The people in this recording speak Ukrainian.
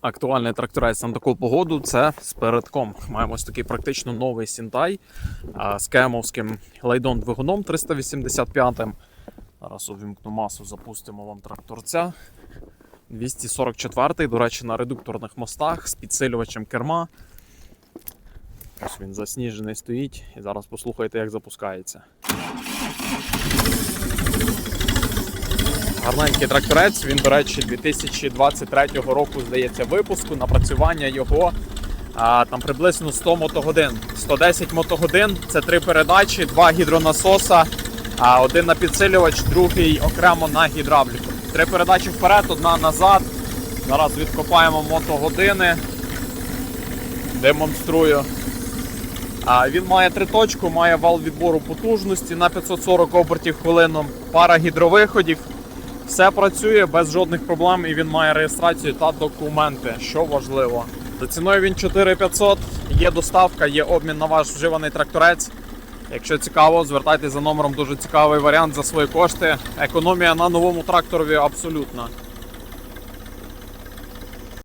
Актуальний тракторець на таку погоду це з передком. Маємо ось такий практично новий Сінтай з кемовським лайдон двигуном 385. Зараз увімкну масу, запустимо вам тракторця. 244-й, до речі, на редукторних мостах з підсилювачем керма. Ось він засніжений стоїть. І зараз послухайте, як запускається. Гарненький тракторець, він, до речі, 2023 року, здається, випуску. Напрацювання його а, там приблизно 100 мотогодин. 110 мотогодин це три передачі, два гідронасоса, а один на підсилювач, другий окремо на гідравліку. Три передачі вперед, одна назад. Зараз відкопаємо мотогодини. Демонструю. А, він має три точку, має вал відбору потужності на 540 обертів хвилину, пара гідровиходів. Все працює без жодних проблем і він має реєстрацію та документи, що важливо. За ціною він 4500, є доставка, є обмін на ваш вживаний тракторець. Якщо цікаво, звертайтеся за номером дуже цікавий варіант за свої кошти. Економія на новому тракторові абсолютна.